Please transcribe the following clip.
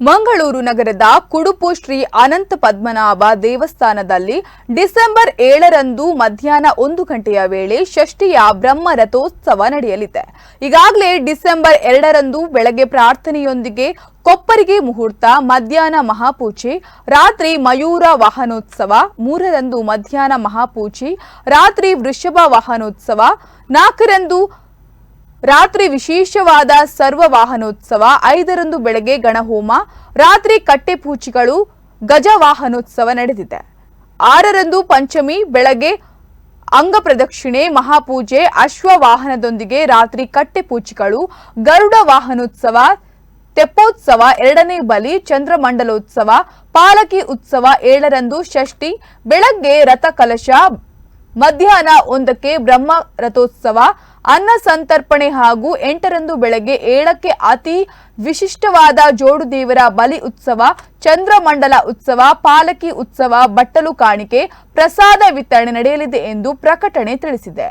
ಮಂಗಳೂರು ನಗರದ ಕುಡುಪು ಶ್ರೀ ಅನಂತ ಪದ್ಮನಾಭ ದೇವಸ್ಥಾನದಲ್ಲಿ ಡಿಸೆಂಬರ್ ಏಳರಂದು ಮಧ್ಯಾಹ್ನ ಒಂದು ಗಂಟೆಯ ವೇಳೆ ಷಷ್ಠಿಯ ಬ್ರಹ್ಮ ರಥೋತ್ಸವ ನಡೆಯಲಿದೆ. ಈಗಾಗಲೇ ಡಿಸೆಂಬರ್ ಎರಡರಂದು ಬೆಳಗ್ಗೆ ಪ್ರಾರ್ಥನೆಯೊಂದಿಗೆ ಕೊಪ್ಪರಿಗೆ ಮುಹೂರ್ತ, ಮಧ್ಯಾಹ್ನ ಮಹಾಪೂಜೆ, ರಾತ್ರಿ ಮಯೂರ ವಾಹನೋತ್ಸವ, ಮೂರರಂದು ಮಧ್ಯಾಹ್ನ ಮಹಾಪೂಜೆ, ರಾತ್ರಿ ವೃಷಭ ವಾಹನೋತ್ಸವ, ನಾಲ್ಕರಂದು ರಾತ್ರಿ ವಿಶೇಷವಾದ ಸರ್ವ ವಾಹನೋತ್ಸವ, ಐದರಂದು ಬೆಳಗ್ಗೆ ಗಣಹೋಮ, ರಾತ್ರಿ ಕಟ್ಟೆಪೂಚಿಗಳು, ಗಜ ವಾಹನೋತ್ಸವ ನಡೆದಿದೆ. ಆರರಂದು ಪಂಚಮಿ, ಬೆಳಗ್ಗೆ ಅಂಗ ಪ್ರದಕ್ಷಿಣೆ, ಮಹಾಪೂಜೆ, ಅಶ್ವ ವಾಹನದೊಂದಿಗೆ ರಾತ್ರಿ ಕಟ್ಟೆಪೂಚಿಗಳು, ಗರುಡ ವಾಹನೋತ್ಸವ, ತೆಪ್ಪೋತ್ಸವ, ಎರಡನೇ ಬಲಿ, ಚಂದ್ರಮಂಡಲೋತ್ಸವ, ಪಾಲಕಿ ಉತ್ಸವ ಏಳರಂದು ಷಷ್ಠಿ, ಬೆಳಗ್ಗೆ ರಥ ಕಲಶ ಮಧ್ಯಾಹ್ನ ಒಂದಕ್ಕೆ ಬ್ರಹ್ಮ ರಥೋತ್ಸವ, ಅನ್ನ ಸಂತರ್ಪಣೆ ಹಾಗೂ ಎಂಟರಂದು ಬೆಳಗ್ಗೆ ಏಳಕ್ಕೆ ಅತಿ ವಿಶಿಷ್ಟವಾದ ಜೋಡು ದೇವರ ಬಲಿ ಉತ್ಸವ, ಚಂದ್ರಮಂಡಲ ಉತ್ಸವ, ಪಾಲಕಿ ಉತ್ಸವ, ಬಟ್ಟಲು ಕಾಣಿಕೆ, ಪ್ರಸಾದ ವಿತರಣೆ ನಡೆಯಲಿದೆ ಎಂದು ಪ್ರಕಟಣೆ ತಿಳಿಸಿದೆ.